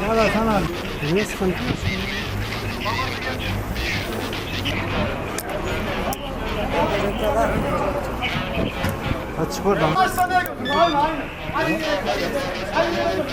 Tamam tamam. Niye sıkıntı Kaç buradan. Aynı aynı. Aynı aynı.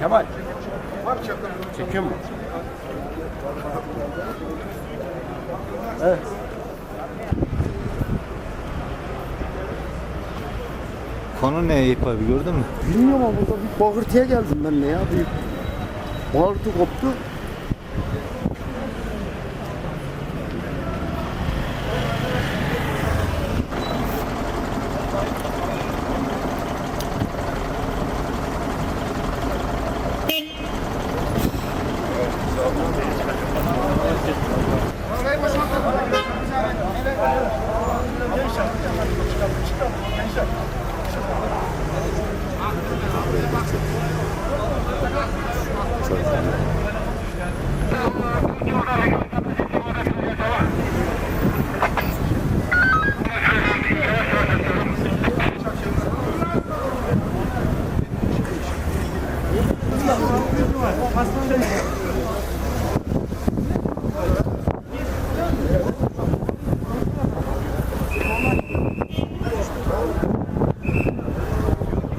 Kemal. Çekiyor mu? Konu ne Eyüp abi gördün mü? Bilmiyorum ama burada bir bağırtıya geldim ben de ya. Büyük bağırtı koptu. そうですね。